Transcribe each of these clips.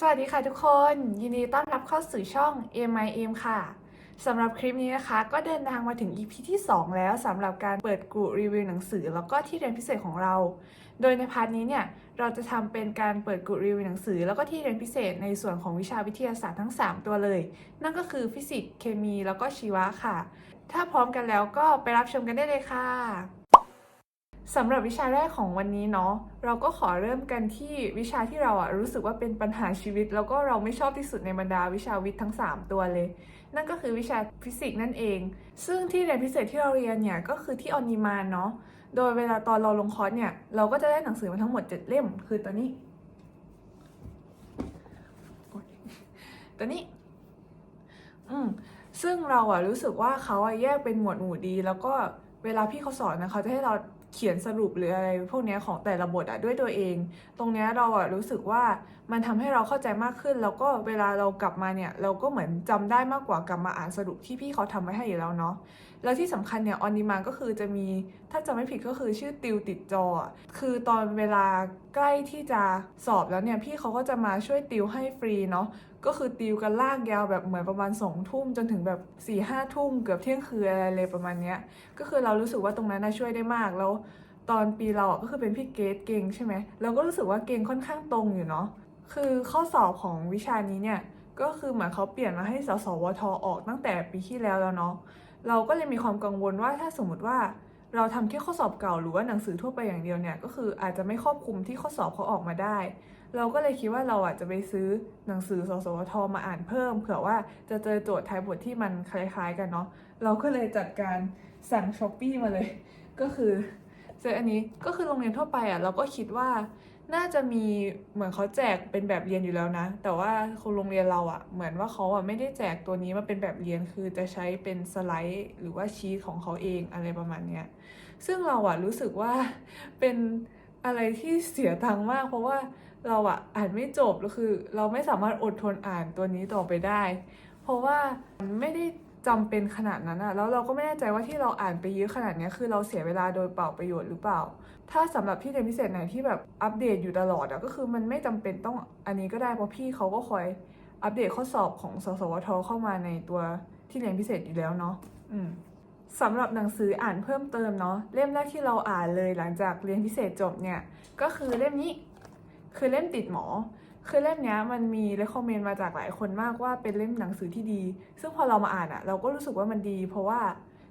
สวัสดีค่ะทุกคน ยินดีต้อนรับเข้าสู่ช่อง MIM ค่ะสำหรับคลิปนี้นะคะ ก็เดินทางมาถึง EP ที่ 2 แล้วสำหรับการเปิดกลุ่มรีวิวหนังสือ แล้วก็ที่เรียนพิเศษของเรา โดยในพาร์ทนี้เนี่ยเราจะทำเป็นการเปิดกลุ่มรีวิวหนังสือ แล้วก็ที่เรียนพิเศษในส่วนของวิชาวิทยาศาสตร์ทั้ง 3 ตัวเลย นั่นก็คือฟิสิกส์เคมี แล้วก็ชีวะค่ะ ถ้าพร้อมกันแล้วก็ไปรับชมกันได้เลยค่ะ สำหรับวิชาแรกของวันนี้เนาะเราก็ขอเริ่มกันที่วิชาที่เราอะรู้สึกว่าเป็นปัญหาชีวิต แล้วก็เราไม่ชอบที่สุดในบรรดาวิชาวิทย์ทั้ง 3 ตัวเลย นั่นก็คือวิชาฟิสิกส์นั่นเอง ซึ่งที่เรียนพิเศษที่เราเรียนเนี่ยก็คือที่ออนิมานเนาะโดยเวลาตอนเราลงคอร์สเนี่ยเราก็จะได้หนังสือมาทั้งหมด 7 เล่ม คือตัวนี้โอ๊ยตัวนี้ อืมซึ่งเราอะรู้สึกว่าเขาอะแยกเป็นหมวดหมู่ดี แล้วก็เวลาพี่เขาสอนนะเขาจะให้เรา เขียนสรุปหรืออะไรพวกนี้ของแต่ละบทอะด้วยตัวเอง ตรงนี้เราอะรู้สึกว่ามันทำให้เราเข้าใจมากขึ้น แล้วก็เวลาเรากลับมาเนี่ย เราก็เหมือนจำได้มากกว่ากลับมาอ่านสรุปที่พี่เขาทำไว้ให้อยู่แล้วเนาะแล้วที่สำคัญเนี่ยออนดีมานก็คือจะมีถ้าจำไม่ผิดก็คือชื่อติวติดจอ คือตอนเวลาใกล้ที่จะสอบแล้วเนี่ยพี่เขาก็จะมาช่วยติวให้ฟรีเนาะ ก็คือติวกันลากยาวแบบเหมือนประมาณสองทุ่มจนถึงแบบ4ี่ห้าทุ่มเกือบเที่ยงคืนอะไรเลยประมาณเนี้ยก็คือเรารู้สึกว่าตรงนั้นน่ะช่วยได้มากแล้ว ตอนปีเราอะก็คือเป็นพี่เกดเก่งใช่ไหมเราก็รู้สึกว่าเก่งค่อนข้างตรงอยู่เนาะคือข้อสอบของวิชานี้เนี่ยก็คือเหมือนเขาเปลี่ยนมาให้สสวทออกตั้งแต่ปีที่แล้วแล้วเนาะเราก็เลยมีความกังวลว่าถ้าสมมติว่าเราทำแค่ข้อสอบเก่าหรือว่าหนังสือทั่วไปอย่างเดียวเนี่ยก็คืออาจจะไม่ครอบคลุมที่ข้อสอบเขาออกมาได้ เราก็เลยคิดว่าเราอะจะไปซื้อหนังสือสสวทมาอ่านเพิ่ม เผื่อว่าจะเจอโจทย์ท้ายบทที่มันคล้าย ๆ กันเนาะเราก็เลยจัดการสั่งช้อปปี้มาเลย ก็คือเจออันนี้ก็คือโรงเรียนทั่วไปอะเราก็คิดว่าน่าจะมีเหมือนเขาแจกเป็นแบบเรียนอยู่แล้วนะ แต่ว่าคนโรงเรียนเราอะ เหมือนว่าเขาอะไม่ได้แจกตัวนี้มาเป็นแบบเรียนคือจะใช้เป็นสไลด์ หรือว่าชีทของเขาเองอะไรประมาณเนี้ยซึ่งเราอะรู้สึกว่าเป็นอะไรที่เสียตังค์มาก เพราะว่า เราอะอ่านไม่จบแล้วคือ เราไม่สามารถอดทนอ่านตัวนี้ต่อไปได้ เพราะว่ามันไม่ได้จำเป็นขนาดนั้นอะแล้วเราก็ไม่แน่ใจว่าที่เราอ่านไปเยอะขนาดเนี้ยคือเราเสียเวลาโดยเปล่าประโยชน์หรือเปล่า ถ้าสำหรับที่เรียนพิเศษไหนที่แบบอัปเดตอยู่ตลอดอะก็คือมันไม่จำเป็นต้องอันนี้ก็ได้เพราะพี่เขาก็คอยอัปเดตข้อสอบของสสวทเข้ามาในตัวที่เรียนพิเศษอยู่แล้วเนาะอืมสำหรับหนังสืออ่านเพิ่มเติมเนาะเล่มแรกที่เราอ่านเลยหลังจากเรียนพิเศษจบเนี่ยก็คือเล่มนี้ คือเล่มติดหมอ คือเล่มเนี้ยมันมีเรคคอมเมนต์มาจากหลายคนมากว่าเป็นเล่มหนังสือที่ดี ซึ่งพอเรามาอ่านอะเราก็รู้สึกว่ามันดี เพราะว่า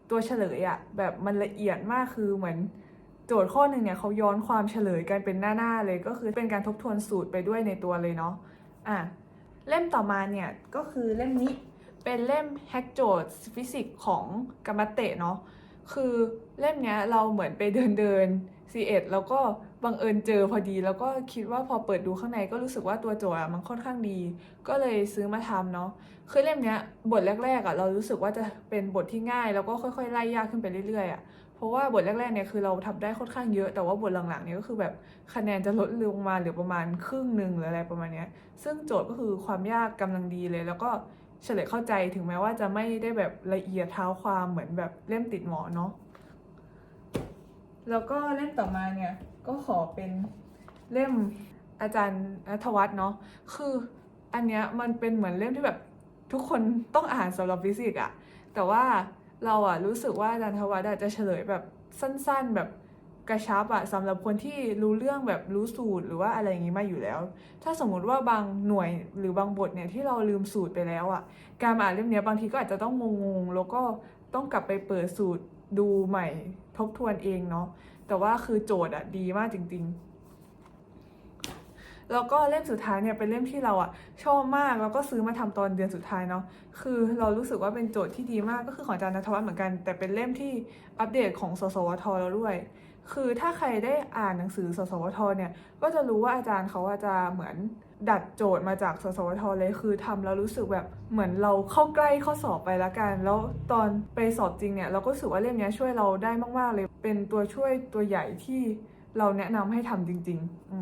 ตัวเฉลยอะแบบมันละเอียดมากคือเหมือนโจทย์ข้อหนึ่งเนี่ยเขาย้อนความเฉลยกันเป็นหน้าๆเลยก็คือเป็นการทบทวนสูตรไปด้วยในตัวเลยเนาะอะเล่มต่อมาเนี่ยก็คือเล่มนี้เป็นเล่มแฮกโจทย์ฟิสิกส์ของกัมมัตเตะเนาะคือเล่มเนี้ยเราเหมือนไปเดินเดิน C1 แล้วก็บังเอิญเจอพอดี แล้วก็คิดว่าพอเปิดดูข้างในก็รู้สึกว่าตัวโจทย์อะมันค่อนข้างดี ก็เลยซื้อมาทำเนาะคือเล่มเนี้ยบทแรกๆอะเรารู้สึกว่าจะเป็นบทที่ง่าย แล้วก็ค่อยๆไล่ยากขึ้นไปเรื่อยๆอะเพราะว่าบทแรกๆเนี่ยคือเราทำได้ค่อนข้างเยอะแต่ว่าบทหลังๆเนี่ยก็คือแบบคะแนนจะลดลงมาเหลือประมาณครึ่งหนึ่งหรืออะไรประมาณเนี้ยซึ่งโจทย์ก็คือความยากกำลังดีเลย แล้วก็เฉลยเข้าใจถึงแม้ว่าจะไม่ได้แบบละเอียดเท้าความเหมือนแบบเล่มติดหมอเนาะ แล้วก็เล่มต่อมาเนี่ยก็ขอเป็นเล่มอาจารย์นัทวัฒน์เนาะคืออันเนี้ยมันเป็นเหมือนเล่มที่แบบทุกคนต้องอ่านสำหรับฟิสิกส์อะแต่ว่าเราอะรู้สึกว่าอาจารย์นทวัฒน์อะจะเฉลยแบบสั้นๆแบบกระชับอะสำหรับคนที่รู้เรื่องแบบรู้สูตรหรือว่าอะไรอย่างงี้มาอยู่แล้ว ถ้าสมมุติว่าบางหน่วยหรือบางบทเนี่ยที่เราลืมสูตรไปแล้วอะการมาอ่านเล่มเนี้ยบางทีก็อาจจะต้องงงๆแล้วก็ต้องกลับไปเปิดสูตร ดูใหม่ทบทวนเองเนาะแต่ว่าคือโจทย์อะดีมากจริง ๆ แล้วก็เล่มสุดท้ายเนี่ยเป็นเล่มที่เราอะชอบมากแล้วก็ซื้อมาทำตอนเดือนสุดท้ายเนาะคือเรารู้สึกว่าเป็นโจทย์ที่ดีมากก็คือของอาจารย์นทวัฒน์เหมือนกัน แต่เป็นเล่มที่อัปเดตของสสวทแล้วด้วยคือถ้าใครได้อ่านหนังสือสสวทเนี่ย ก็จะรู้ว่าอาจารย์เขาอาจจะเหมือน ดัดโจทย์มาจากสสวทเลยคือทำแล้วรู้สึกแบบเหมือนเราเข้าใกล้ข้อสอบไปละกัน แล้วตอนไปสอบจริงเนี่ยเราก็รู้สึกว่าเล่มนี้ช่วยเราได้มาก ๆ เลยเป็นตัวช่วยตัวใหญ่ที่เราแนะนำให้ทำจริงๆอื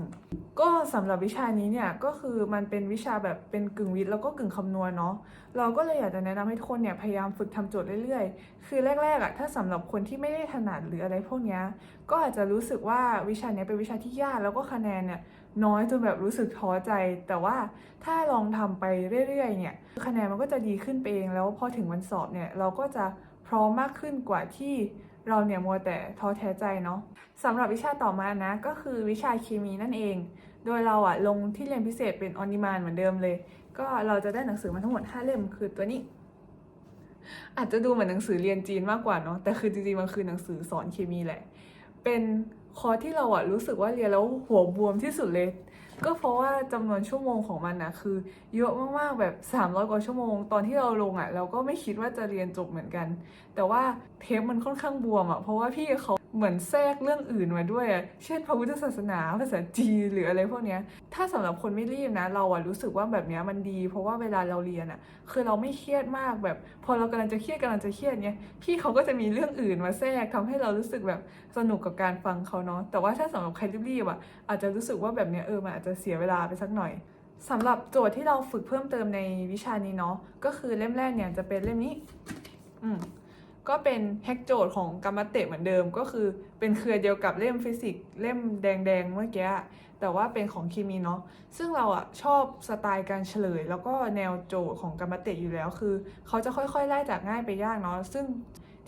ก็สำหรับวิชานี้เนี่ยก็คือมันเป็นวิชาแบบเป็นกึ่งวิทย์แล้วก็กึ่งคำนวณเนาะเราก็เลยอยากจะแนะนำให้ทุกคนเนี่ยพยายามฝึกทำโจทย์เรื่อยๆ คือแรกๆอะถ้าสำหรับคนที่ไม่ได้ถนัดหรืออะไรพวกเนี้ยก็อาจจะรู้สึกว่าวิชาเนี้ยเป็นวิชาที่ยากแล้วก็คะแนนเนี่ย น้อยจนแบบรู้สึกท้อใจ แต่ว่าถ้าลองทำไปเรื่อยๆเนี่ยคะแนนมันก็จะดีขึ้นไปเองแล้วพอถึงวันสอบเนี่ยเราก็จะพร้อมมากขึ้นกว่าที่เราเนี่ยมัวแต่ท้อแท้ใจเนาะสำหรับวิชาต่อมานะก็คือวิชาเคมีนั่นเอง โดยเราอะลงที่เรียนพิเศษเป็นออนิมานเหมือนเดิมเลย ก็เราจะได้หนังสือมาทั้งหมด 5 เล่มคือตัวนี้ อาจจะดูเหมือนหนังสือเรียนจีนมากกว่าเนาะแต่คือจริงๆมันคือหนังสือสอนเคมีแหละ เป็น คอที่เราอะรู้สึกว่าเรียนแล้วหัวบวมที่สุดเลย ก็เพราะว่าจำนวนชั่วโมงของมันนะคือ เยอะมากๆแบบ 300 กว่าชั่วโมง ตอนที่เราลงอะเราก็ไม่คิดว่าจะเรียนจบเหมือนกัน แต่ว่าเทปมันค่อนข้างบวมอะเพราะว่าพี่เขา เหมือนแทรกเรื่องอื่นมาด้วยอะเช่นพระพุทธศาสนาภาษาจีนหรืออะไรพวกเนี้ย ถ้าสำหรับคนไม่รีบนะ เราอะรู้สึกว่าแบบเนี้ยมันดี เพราะว่าเวลาเราเรียนอะคือเราไม่เครียดมากแบบ พอเรากำลังจะเครียดกำลังจะเครียดเนี้ยพี่เขาก็จะมีเรื่องอื่นมาแทรกทำให้เรารู้สึกแบบสนุกกับการฟังเขาเนาะแต่ว่าถ้าสำหรับใครรีบๆอะอาจจะรู้สึกว่าแบบเนี้ยเออมันอาจจะเสียเวลาไปสักหน่อยสำหรับโจทย์ที่เราฝึกเพิ่มเติมในวิชานี้เนาะก็คือเล่มแรกเนี่ยจะเป็นเล่มนี้ อืม ก็เป็นแฮกโจทย์ของกรรมเตะเหมือนเดิม ก็คือเป็นเครือเดียวกับเล่มฟิสิกส์เล่มแดงๆเมื่อกี้แต่ว่าเป็นของเคมีเนาะซึ่งเราอะชอบสไตล์การเฉลย แล้วก็แนวโจทย์ของกรรมเตะอยู่แล้วคือ เขาจะค่อยๆไล่จากง่ายไปยากเนาะซึ่ง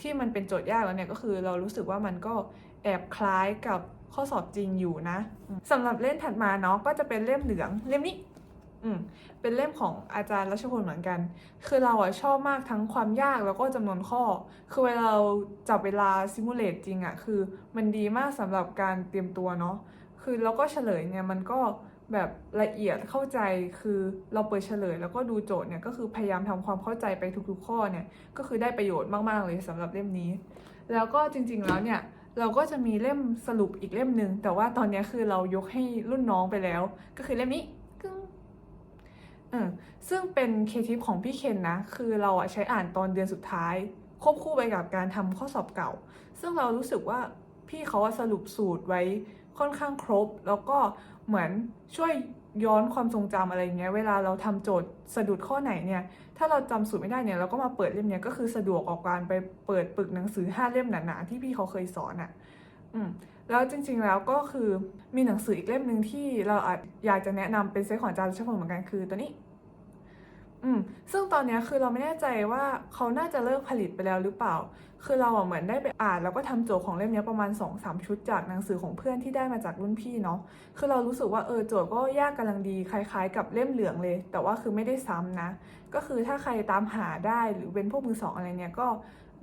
ที่มันเป็นโจทย์ยากแล้วเนี่ยก็คือเรารู้สึกว่ามันก็แอบคล้ายกับข้อสอบจริงอยู่นะสำหรับเล่มถัดมาเนาะก็จะเป็นเล่มเหลืองเล่มนี้ อืมเป็นเล่มของอาจารย์รัชพลเหมือนกัน คือเราอะชอบมากทั้งความยากแล้วก็จำนวนข้อ คือเวลาเราจับเวลาซิมูเลตจริงอะคือ มันดีมากสำหรับการเตรียมตัวเนาะ คือแล้วก็เฉลยเนี่ยมันก็แบบละเอียดเข้าใจคือเราเปิดเฉลย แล้วก็ดูโจทย์เนี่ยก็คือพยายามทำความเข้าใจไปทุกๆข้อเนี่ยก็คือได้ประโยชน์มากๆเลยสำหรับเล่มนี้ แล้วก็จริงๆแล้วเนี่ยเราก็จะมีเล่มสรุปอีกเล่มหนึ่งแต่ว่าตอนนี้คือเรายกให้รุ่นน้องไปแล้ว ก็คือเล่มนี้ กึ้งอืมซึ่งเป็นเคทิปของพี่เคนนะ คือเราอะใช้อ่านตอนเดือนสุดท้าย ควบคู่ไปกับการทำข้อสอบเก่า ซึ่งเรารู้สึกว่าพี่เขาสรุปสูตรไว้ค่อนข้างครบ แล้วก็เหมือนช่วยย้อนความทรงจำอะไรเงี้ย เวลาเราทำโจทย์สะดุดข้อไหนเนี่ย ถ้าเราจำสูตรไม่ได้เนี่ย เราก็มาเปิดเล่มเนี้ยก็คือสะดวกออกการไปเปิดปึกหนังสือห้าเล่มหนาๆที่พี่เขาเคยสอนอะอืมแล้วจริงๆแล้วก็คือมีหนังสืออีกเล่มหนึ่งที่เราอาจอยากจะแนะนำเป็นเซตของอาจารย์รัชพลเหมือนกันคือตัวนี้ อืมซึ่งตอนนี้คือเราไม่แน่ใจว่าเขาน่าจะเลิกผลิตไปแล้วหรือเปล่า คือเราเหมือนได้ไปอ่านแล้วก็ทำโจทย์ของเล่มนี้ประมาณ2อสามชุดจากหนังสือของเพื่อนที่ได้มาจากรุ่นพี่เนาะ คือเรารู้สึกว่าเออโจทย์ก็ยากกำลังดีคล้ายๆ กับเล่มเหลืองเลย แต่ว่าคือไม่ได้ซ้ำนะ ก็คือถ้าใครตามหาได้หรือเป็นพวกมือสองอะไรเนี่ยก็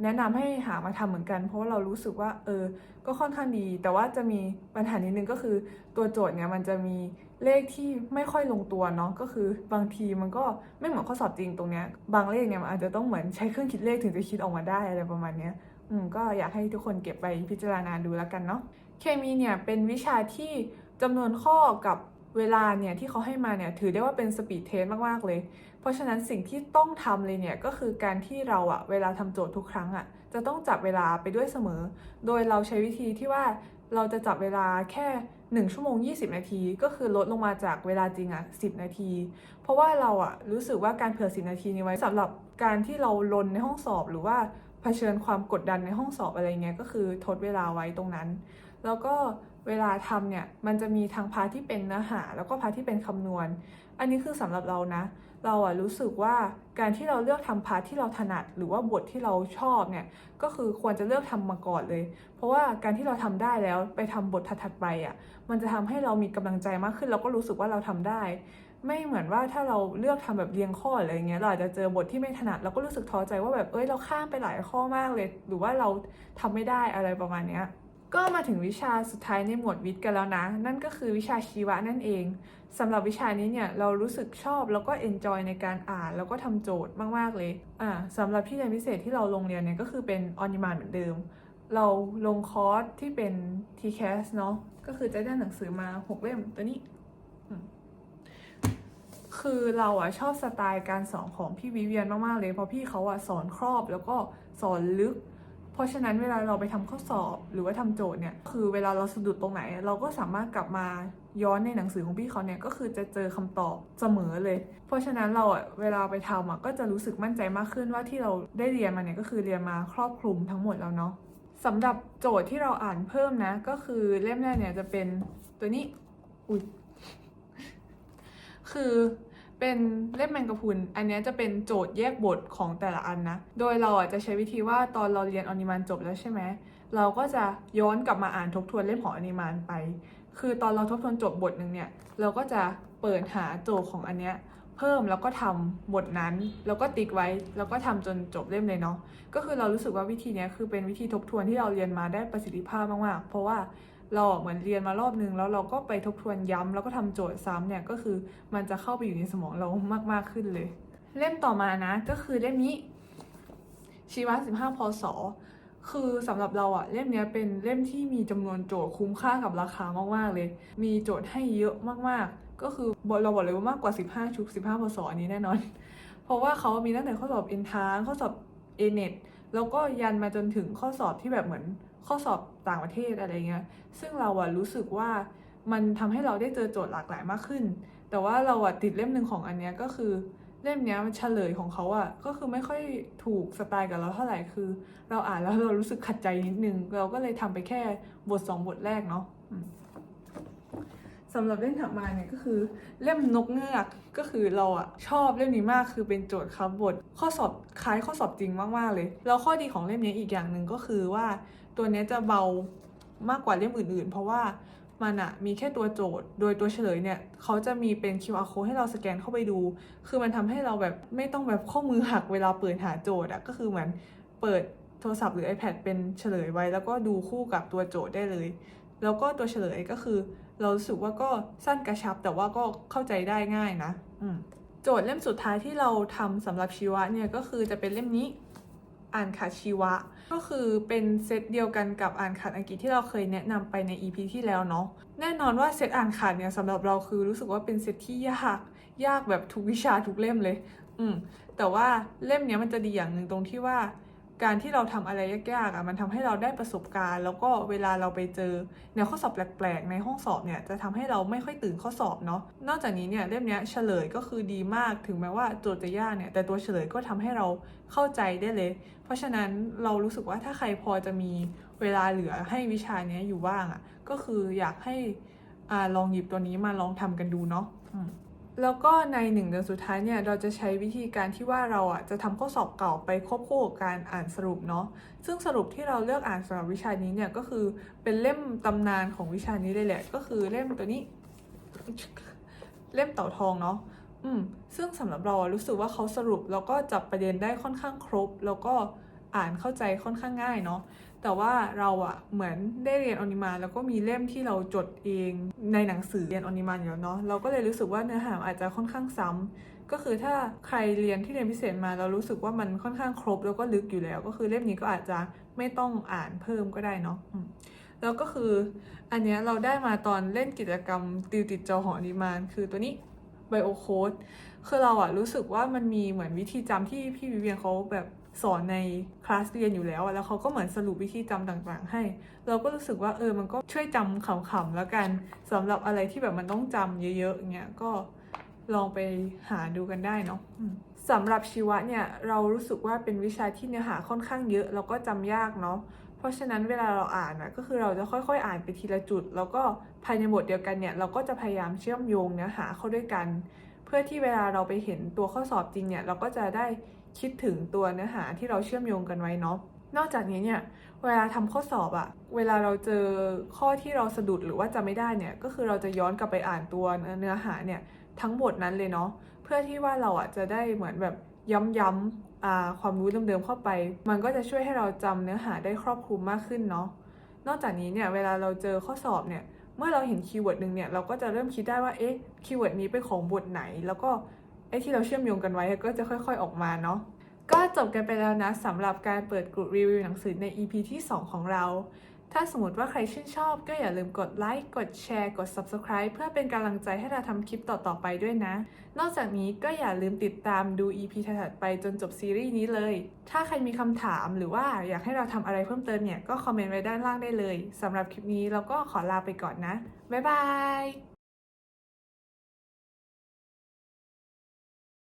แนะนำให้หามาทำเหมือนกัน เพราะเรารู้สึกว่าเออ ก็ค่อนข้างดี แต่ว่าจะมีปัญหานิดนึงก็คือตัวโจทย์เนี่ยมันจะมี เลขที่ไม่ค่อยลงตัวเนาะก็คือบางทีมันก็ไม่เหมือนข้อสอบจริงตรงเนี้ยบางเลขเนี่ยมันอาจจะต้องเหมือนใช้เครื่องคิดเลขถึงจะคิดออกมาได้อะไรประมาณเนี้ยอืมก็อยากให้ทุกคนเก็บไปพิจารณาดูแล้วกันเนาะเคมีเนี่ยเป็นวิชาที่จำนวนข้อกับเวลาเนี่ยที่เขาให้มาเนี่ยถือได้ว่าเป็นสปีดเทสมากๆเลย เพราะฉะนั้นสิ่งที่ต้องทำเลยเนี่ยก็คือการที่เราอะเวลาทำโจทย์ทุกครั้งอะจะต้องจับเวลาไปด้วยเสมอ โดยเราใช้วิธีที่ว่า เราจะจับเวลาแค่ 1 ชั่วโมง 20 นาที ก็คือลดลงมาจากเวลาจริงอะ10 นาที เพราะว่าเราอะรู้สึกว่าการเผื่อ 10 นาทีนี้ไว้สำหรับการที่เราลนในห้องสอบหรือว่าเผชิญความกดดันในห้องสอบอะไรเงี้ยก็คือทดเวลาไว้ตรงนั้น แล้วก็ เวลาทำเนี่ยมันจะมีทางพาร์ทที่เป็นเนื้อหา แล้วก็พาร์ทที่เป็นคำนวณ อันนี้คือสำหรับเรานะ เราอะรู้สึกว่าการที่เราเลือกทำพาร์ทที่เราถนัด หรือว่าบทที่เราชอบเนี่ยก็คือควรจะเลือกทำมาก่อนเลย เพราะว่าการที่เราทำได้แล้วไปทำบทถัดๆไปอะมันจะทำให้เรามีกำลังใจมากขึ้นแล้วก็รู้สึกว่าเราทำได้ ไม่เหมือนว่าถ้าเราเลือกทำแบบเรียงข้ออะไรเงี้ยเราอาจจะเจอบทที่ไม่ถนัดเราก็รู้สึกท้อใจว่าแบบเอ้ยเราข้ามไปหลายข้อมากเลย หรือว่าเราทำไม่ได้อะไรประมาณเนี้ย ก็มาถึงวิชาสุดท้ายในหมวดวิทย์กันแล้วนะ นั่นก็คือวิชาชีวะนั่นเองสำหรับวิชานี้เนี่ยเรารู้สึกชอบแล้วก็เอนจอยในการอ่านแล้วก็ทำโจทย์มาก ๆ เลยอ่าสำหรับที่เรียนพิเศษที่เราลงเรียนเนี่ยก็คือเป็นออนิมานเหมือนเดิม เราลงคอร์สที่เป็น TCAS เนาะก็คือจะได้หนังสือมา 6 เล่มตัวนี้ คือเราอะชอบสไตล์การสอนของพี่วิเวียนมาก ๆ เลย เพราะพี่เขาอะสอนครอบแล้วก็สอนลึก เพราะฉะนั้นเวลาเราไปทำข้อสอบหรือว่าทำโจทย์เนี่ยคือเวลาเราสะดุดตรงไหน เราก็สามารถกลับมาย้อนในหนังสือของพี่เขาเนี่ยก็คือจะเจอคำตอบเสมอเลย เพราะฉะนั้นเราอะเวลาไปทำอะก็จะรู้สึกมั่นใจมากขึ้นว่าที่เราได้เรียนมาเนี่ยก็คือเรียนมาครอบคลุมทั้งหมดแล้วเนาะสำหรับโจทย์ที่เราอ่านเพิ่มนะก็คือเล่มแรกเนี่ยจะเป็นตัวนี้อุ้ยคือ เป็นเล่มแมงกะพุน อันนี้จะเป็นโจทย์แยกบทของแต่ละอันนะ โดยเราอะจะใช้วิธีว่าตอนเราเรียนอนิมานจบแล้วใช่ไหม เราก็จะย้อนกลับมาอ่านทบทวนเล่มของอนิมานไป คือตอนเราทบทวนจบบทหนึ่งเนี่ย เราก็จะเปิดหาโจทย์ของอันเนี้ยเพิ่มแล้วก็ทำบทนั้น แล้วก็ติ๊กไว้แล้วก็ทำจนจบเล่มเลยเนาะ ก็คือเรารู้สึกว่าวิธีเนี้ยคือเป็นวิธีทบทวนที่เราเรียนมาได้ประสิทธิภาพมากๆ เพราะว่า เราเหมือนเรียนมารอบนึงแล้วเราก็ไปทบทวนย้ำแล้วก็ทำโจทย์ซ้ำเนี่ยก็คือมันจะเข้าไปอยู่ในสมองเรามากๆขึ้นเลย เล่มต่อมานะก็คือเล่มนี้ชีวะ15พศคือสำหรับเราอะเล่มนี้เป็นเล่มที่มีจำนวนโจทย์คุ้มค่ากับราคามากๆเลย มีโจทย์ให้เยอะมากๆ ก็คือเราบอกเลยว่ามากกว่า 15 ชุด 15พศอันนี้แน่นอน เพราะว่าเขามีตั้งแต่ข้อสอบ e n t r a n ข้อสอบ a n e t แล้วก็ยันมาจนถึงข้อสอบที่แบบเหมือน ข้อสอบต่างประเทศอะไรเงี้ย ซึ่งเราอะรู้สึกว่ามันทำให้เราได้เจอโจทย์หลากหลายมากขึ้น แต่ว่าเราอะติดเล่มหนึ่งของอันเนี้ยก็คือเล่มเนี้ยมันเฉลยของเขาอะก็คือไม่ค่อยถูกสไตล์กับเราเท่าไหร่คือ เราอ่านแล้วเรารู้สึกขัดใจนิดนึง เราก็เลยทำไปแค่บทสองบทแรกเนาะสำหรับเล่มถัดมาเนี่ยก็คือเล่มนกเงือกก็คือเราอะชอบเล่มนี้มากคือเป็นโจทย์ครับบท ข้อสอบคล้ายข้อสอบจริงมากๆเลย แล้วข้อดีของเล่มนี้อีกอย่างหนึ่งก็คือว่า ตัวนี้จะเบามากกว่าเล่มอื่นๆ เพราะว่ามันอะมีแค่ตัวโจทย์ โดยตัวเฉลยเนี่ยเขาจะมีเป็น QR code ให้เราสแกนเข้าไปดู คือมันทำให้เราแบบไม่ต้องแบบข้อมือหักเวลาเปิดหาโจทย์อะก็คือเหมือนเปิดโทรศัพท์หรือ iPad เป็นเฉลยไว้ แล้วก็ดูคู่กับตัวโจทย์ได้เลย แล้วก็ตัวเฉลยก็คือ เรารู้สึกว่าก็สั้นกระชับแต่ว่าก็เข้าใจได้ง่ายนะอืโจทย์เล่มสุดท้ายที่เราทำสำหรับชีวะเนี่ยก็คือจะเป็นเล่มนี้ อ่านขาดชีวะ ก็คือเป็นเซตเดียวกันกับอ่านขาดอังกฤษที่เราเคยแนะนำไปใน EP ที่แล้วเนาะแน่นอนว่าเซตอ่านขาดเนี่ยสำหรับเราคือรู้สึกว่าเป็นเซตที่ยากยากแบบทุกวิชาทุกเล่มเลย อืมแต่ว่าเล่มเนี้ยมันจะดีอย่างหนึ่งตรงที่ว่า การที่เราทำอะไรยากๆอะมันทำให้เราได้ประสบการณ์ แล้วก็เวลาเราไปเจอแนวข้อสอบแปลกๆ ในห้องสอบเนี่ยจะทำให้เราไม่ค่อยตื่นข้อสอบเนาะนอกจากนี้เนี่ยเล่มนี้เฉลยก็คือดีมากถึงแม้ว่าโจทย์จะยากเนี่ยแต่ตัวเฉลยก็ทำให้เราเข้าใจได้เลย เพราะฉะนั้นเรารู้สึกว่าถ้าใครพอจะมีเวลาเหลือให้วิชานี้อยู่บ้างอะก็คืออยากให้อ่าลองหยิบตัวนี้มาลองทำกันดูเนาะ แล้วก็ในหนึ่งเดือนสุดท้ายเนี่ยเราจะใช้วิธีการที่ว่าเราอะจะทำข้อสอบเก่าไปควบคู่กับการอ่านสรุปเนาะซึ่งสรุปที่เราเลือกอ่านสำหรับวิชานี้เนี่ยก็คือเป็นเล่มตำนานของวิชานี้เลยแหละ ก็คือเล่มตัวนี้ เล่มเต่าทองเนาะอืมซึ่งสำหรับเรารู้สึกว่าเขาสรุปแล้วก็จับประเด็นได้ค่อนข้างครบ แล้วก็อ่านเข้าใจค่อนข้างง่ายเนาะ แต่ว่าเราอะเหมือนได้เรียนอนิมาแล้วก็มีเล่มที่เราจดเองในหนังสือเรียนอนิมาอยู่แล้วเนาะเราก็เลยรู้สึกว่าเนื้อหาอาจจะค่อนข้างซ้ำก็คือถ้าใครเรียนที่เรียนพิเศษมาเรารู้สึกว่ามันค่อนข้างครบแล้วก็ลึกอยู่แล้ว ก็คือเล่มนี้ก็อาจจะไม่ต้องอ่านเพิ่มก็ได้เนาะแล้วก็คืออันเนี้ยเราได้มาตอนเล่นกิจกรรมติวติดจอหอนิมานคือตัวนี้ไบโอโค้ดคือเราอะรู้สึกว่ามันมีเหมือนวิธีจำที่พี่วิเวียนเขาแบบ สอนในคลาสเรียนอยู่แล้วอะแล้วเขาก็เหมือนสรุปวิธีจำต่างๆ ให้ เราก็รู้สึกว่าเออมันก็ช่วยจำขำๆแล้วกันสำหรับอะไรที่แบบมันต้องจำเยอะๆเงี้ยก็ลองไปหาดูกันได้เนาะสำหรับชีวะเนี่ยเรารู้สึกว่าเป็นวิชาที่เนื้อหาค่อนข้างเยอะแล้วก็จำยากเนาะเพราะฉะนั้นเวลาเราอ่านอะก็คือเราจะค่อยๆ อ่านไปทีละจุด แล้วก็ภายในบทเดียวกันเนี่ยเราก็จะพยายามเชื่อมโยงเนื้อหาเข้าด้วยกัน เพื่อที่เวลาเราไปเห็นตัวข้อสอบจริงเนี่ยเราก็จะได้ คิดถึงตัวเนื้อหาที่เราเชื่อมโยงกันไว้เนาะนอกจากนี้เนี่ยเวลาทำข้อสอบอะเวลาเราเจอข้อที่เราสะดุดหรือว่าจำไม่ได้เนี่ยก็คือเราจะย้อนกลับไปอ่านตัวเนื้อหาเนี่ยทั้งบทนั้นเลยเนาะเพื่อที่ว่าเราอะจะได้เหมือนแบบย้ำๆความรู้เดิมๆเข้าไป มันก็จะช่วยให้เราจำเนื้อหาได้ครอบคลุมมากขึ้นเนาะนอกจากนี้เนี่ยเวลาเราเจอข้อสอบเนี่ยเมื่อเราเห็นคีย์เวิร์ดหนึ่งเนี่ยเราก็จะเริ่มคิดได้ว่าเอ๊ะคีย์เวิร์ดนี้เป็นของบทไหน แล้วก็ ไอ้ที่เราเชื่อมโยงกันไว้ก็จะค่อย ๆ ออกมาเนาะก็จบกันไปแล้วนะสำหรับการเปิดกลุ่มรีวิวหนังสือใน EP ที่ 2 ของเรา ถ้าสมมติว่าใครชื่นชอบก็อย่าลืมกดไลค์ กดแชร์ กด Subscribe เพื่อเป็นกำลังใจให้เราทำคลิปต่อ ๆ ไปด้วยนะ นอกจากนี้ก็อย่าลืมติดตามดู EP ถัดๆไปจนจบซีรีส์นี้เลย ถ้าใครมีคำถามหรือว่าอยากให้เราทำอะไรเพิ่มเติมเนี่ยก็คอมเมนต์ไว้ด้านล่างได้เลยสำหรับคลิปนี้เราก็ขอลาไปก่อนนะ บ๊ายบาย